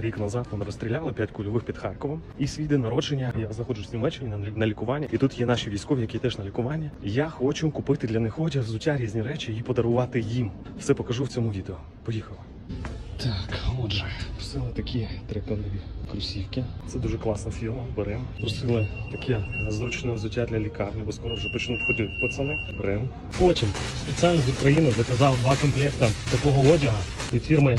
рік назад мене розстріляли 5 кульових під Харковом. І свій день народження я знаходжусь в Німеччині на, на лікуванні. І тут є наші військові, які теж на лікуванні. Я хочу купити для них одяг, взуття, різні речі і подарувати їм. Все покажу в цьому відео. Поїхали. Так, отже, просили такі триконові кросівки. Це дуже класна фірма. Беремо. Просили таке зручне взуття для лікарні, бо скоро вже почнуть ходити пацани. Беремо. Потім спеціально з України заказав два комплекти такого одягу від фірми.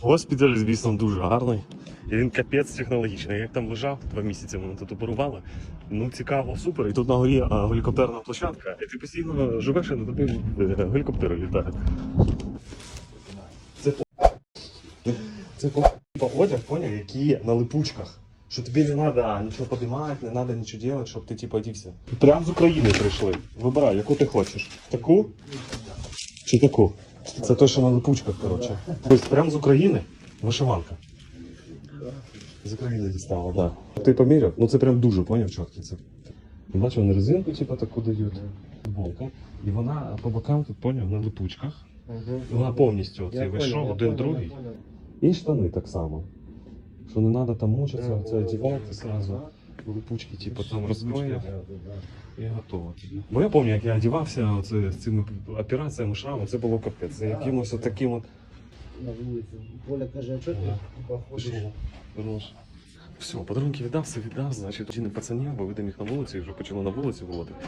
Госпіталь, звісно, дуже гарний. І він капець технологічний. Як там лежав, два місяці мене тут оперували. Ну, цікаво, супер. І тут на горі а, гелікоптерна площадка. І ти постійно живеш і на тобі е, гелікоптери літають. Це по- це по одяг, поняв, які на липучках. Що тобі не треба нічого подимати, не треба нічого робити, щоб ти типу одівся. Прям з України прийшли. Вибирай, яку ти хочеш. Таку чи таку? Це те, що на липучках, коротше. Тобто прям з України вишиванка. З України дістала, так. Да. Ти поміряв? Ну це прям дуже, поняв, чіткий. Це... Бачив, вони резинку, типу, таку дають. Футболка. І вона по бокам тут поняв на липучках. Вона повністю цей вийшов, один другий. І штани так само. Що не треба там мучитися, це одягати зразу. Липучки, типу, там розклеїв. І готово. Бо я пам'ятаю, як я одягався оце, з цими операціями шраму, це було капець. Це якимось таким от. на вулиці. Поля каже, а що ти походиш? Хорош. Все, подарунки віддав, все віддав, значить, один пацанів, бо видам їх на вулиці, і вже почали на вулиці виводити.